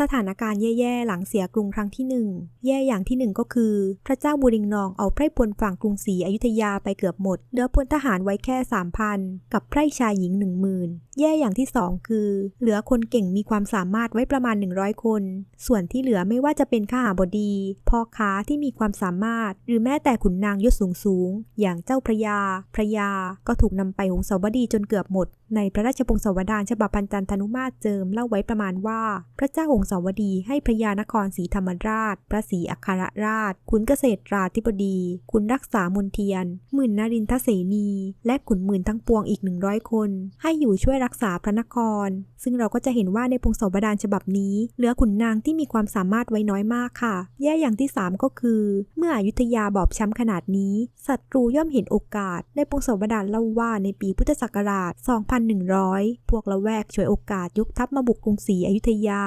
สถานการณ์แย่ๆ หลังเสียกรุงครั้งที่หนึ่งแย่อย่างที่หนึ่งก็คือ พระเจ้าบุริงนองเอาไพร่พลฝั่งกรุงศรีอยุธยาไปเกือบหมดเหลือพลทหารไว้แค่สามพันกับไพร่ชายหญิงหนึ่งหมื่นแย่อย่างที่สองคือ เหลือคนเก่งมีความสามารถไว้ประมาณ 100 คน ส่วนที่เหลือไม่ว่าจะเป็นข้าหาบดีพ่อค้าที่มีความสามารถ หรือแม้แต่ขุนนางยศสูงสูงๆอย่างเจ้าพระยา พระยาก็ถูกนำไปหงสาวดีจนเกือบหมด ในพระราชพงศาวดารฉบับพันจันทนุมาตรเจิมเล่าไว้ประมาณว่า พระเจ้าหงสาวดีให้พระยานครศรีธรรมราช พระศรีอัครราช ขุนเกษตราธิบดี ขุนรักษามนเทียน หมื่นนรินทเสนี และขุนหมื่นทั้งปวงอีก 100 คน ให้อยู่ช่วยรักษาพระนคร ซึ่งเราก็จะเห็นว่าในพงศาวดารฉบับนี้ เหลือขุนนางที่มีความสามารถไว้น้อยมากค่ะ แย่อย่างที่ 3 ก็คือ เมื่ออยุธยาบอบช้ำขนาดนี้ ศัตรูย่อมเห็นโอกาส ในพงศาวดารเล่าว่าในปีพุทธศักราช 2100 พวกละแวกฉวยโอกาสยกทัพมาบุกกรุงศรีอยุธยา